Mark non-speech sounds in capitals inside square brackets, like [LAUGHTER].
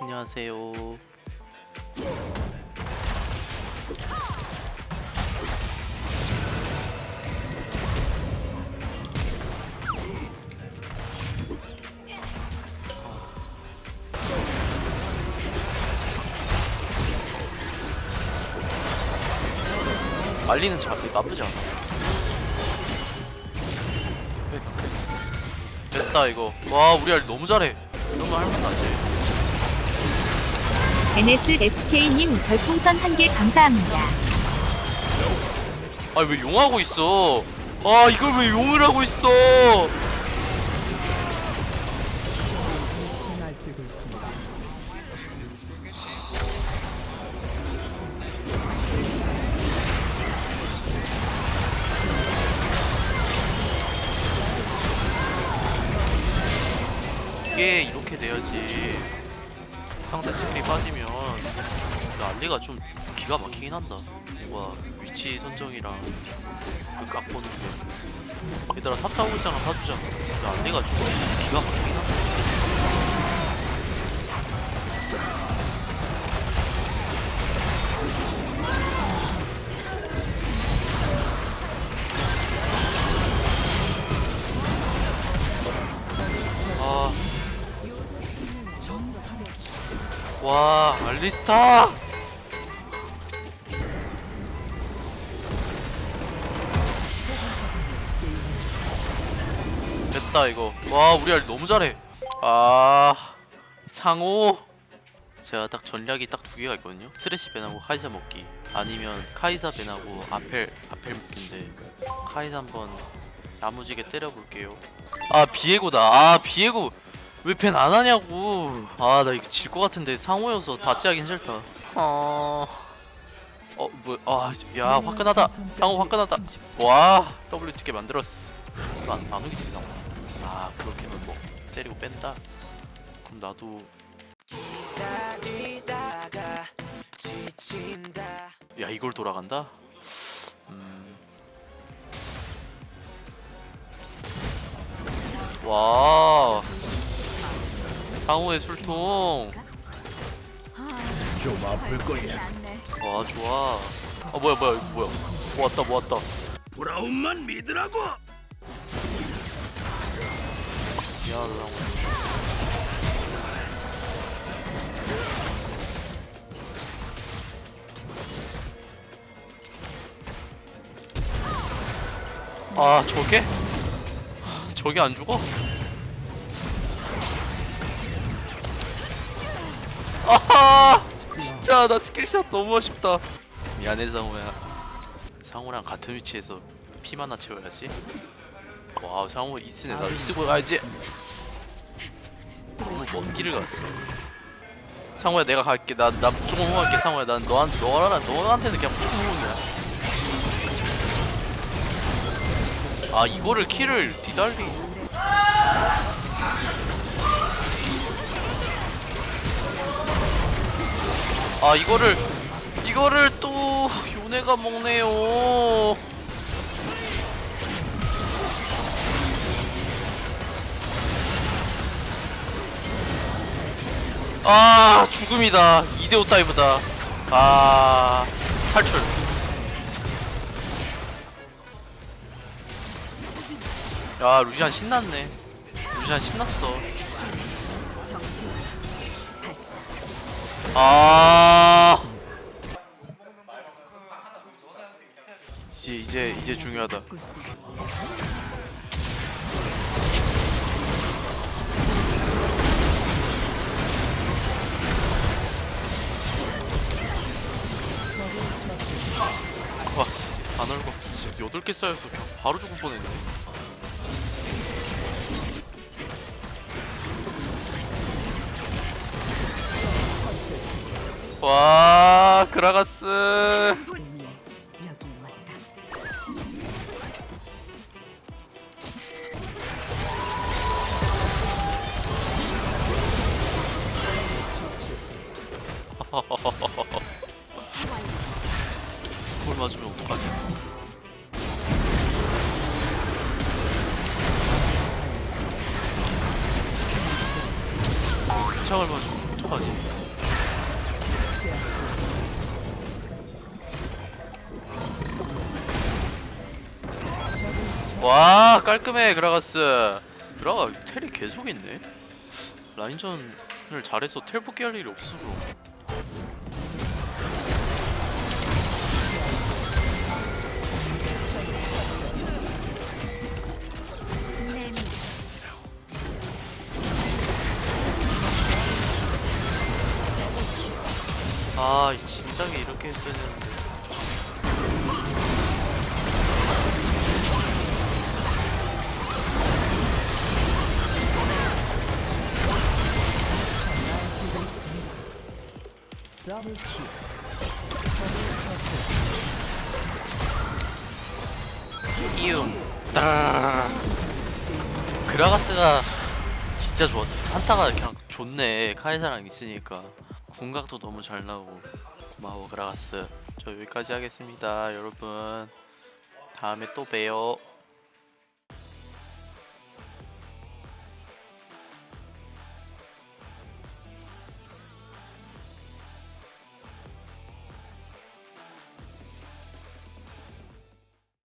안녕하세요. 말리는 자 나쁘지 않아. 됐다 이거. 와 우리 알 너무 잘해. 이러면 할만 나지. NSSK님 별풍선 한 개 감사합니다. 아니 왜 용하고 있어? 아 이걸 왜 용을 하고 있어? 이게 이렇게 돼야지 상대 스킬이 빠지면 알리가 좀 기가 막히긴 한다. 뭔가 위치 선정이랑 그각 보는 게. 얘들아 탑 사고 있잖아 사주자. 알리가 좀 기가 막히긴 와, 알리스타! 됐다, 이거. 와, 우리 알 너무 잘해. 아, 상호. 제가 딱 전략이 딱 두 개가 있거든요. 스레시 벤하고 카이사 먹기. 아니면 카이사 벤하고 아펠, 아펠 먹기인데. 카이사 한번 야무지게 때려볼게요. 아, 비에고다. 아, 비에고. 왜벤안 하냐고. 아, 나 이거 질 것 같은데 상호여서 다찌 하긴 싫다. 어. 어, 뭐, 아, 야, 화끈하다. 상호 화끈하다. 와, W 찍게 만들었어. 안, 안 오기지, 상호. 아, 그렇게는 뭐, 때리고 뺀다. 그럼 나도. 야, 이걸 돌아간다? 음. 와. 상호의 술통. 좀 아플 거야. 와 좋아. 아 뭐야 뭐야 이거 뭐야? 모았다 모았다. 브라운만 믿으라고. 미안하다 상호. 아 저게? 저게 안 죽어? 나 스킬샷 너무 아쉽다. 미안해 상호야. 상호랑 같은 위치에서 피만 하나 채워야지. 와 상호 이스네. 나 이스고 가야지. 너무 먼 길을 갔어. 상호야 내가 갈게. 나 나 무조건 호갈게 상호야. 난 너한테 너랑 너한테는 그냥 무조건 호응이야. 아 이거를 킬을 뒤달리 아 이거를 이거를 또 요네가 먹네요. 아 죽음이다. 2대5 다이브다. 아 탈출. 야 루시안 신났네. 루시안 신났어. 아 이제 이제 중요하다 와, 씨, 안 얼고 여덟 개 쌓여서 그냥 바로 죽을 뻔했네. 와, 그라가스. [LAUGHS] 볼 맞으면 어떡하냐? 창을 맞으면 어떡하지? 와 깔끔해 그라가스 그라가 텔이 계속 있네 라인전을 잘해서 텔 복귀 할 일이 없어 아, 이 진작에 이렇게 했어야 되는데. 이음. 따. 그라가스가 진짜 좋아. 한타가 그냥 좋네. 카이사랑 있으니까. 궁각도 너무 잘 나오고. 고마워 그라가스. 저 여기까지 하겠습니다, 여러분. 다음에 또 봬요.